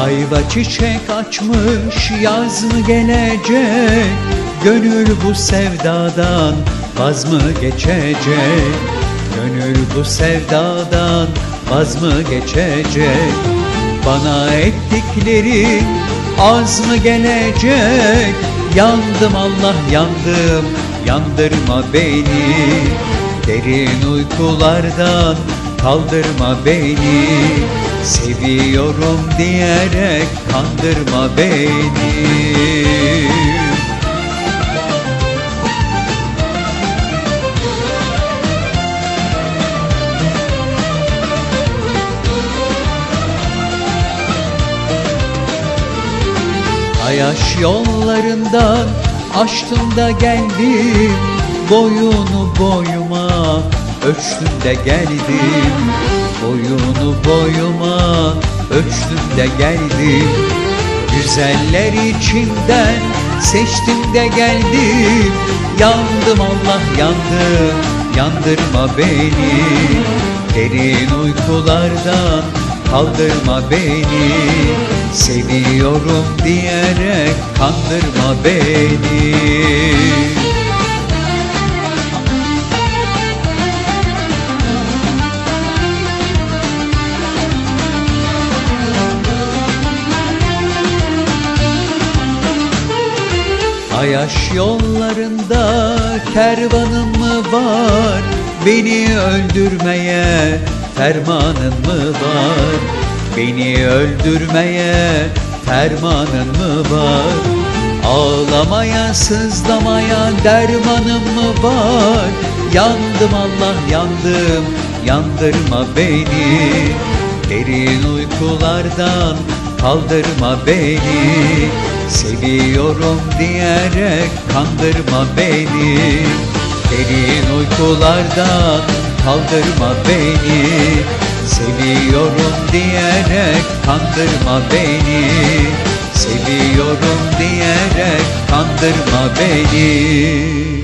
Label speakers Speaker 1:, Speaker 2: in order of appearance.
Speaker 1: Ayva çiçek açmış yaz mı gelecek? Gönül bu sevdadan vaz mı geçecek? Gönül bu sevdadan vaz mı geçecek? Bana ettikleri az mı gelecek? Yandım Allah yandım yandırma beni. Derin uykulardan kaldırma beni Seviyorum diyerek kandırma beni. Ayaş yollarından açtım da geldim Boyunu boyuma ölçtüm de geldim. Boyunu boyuma ölçtüm de geldim. Güzeller içinden seçtim de geldim. Yandım Allah yandım yandırma beni. Derin uykulardan kaldırma beni. Seviyorum diyerek kandırma beni Ayaş yollarında kervanın mı var? Beni öldürmeye fermanın mı var? Beni öldürmeye fermanın mı var? Ağlamaya sızlamaya dermanın mı var? Yandım Allah yandım yandırma beni. Derin uykulardan kaldırma beni Seviyorum diyerek kandırma beni. Derin uykulardan kaldırma beni. Seviyorum diyerek kandırma beni. Seviyorum diyerek kandırma beni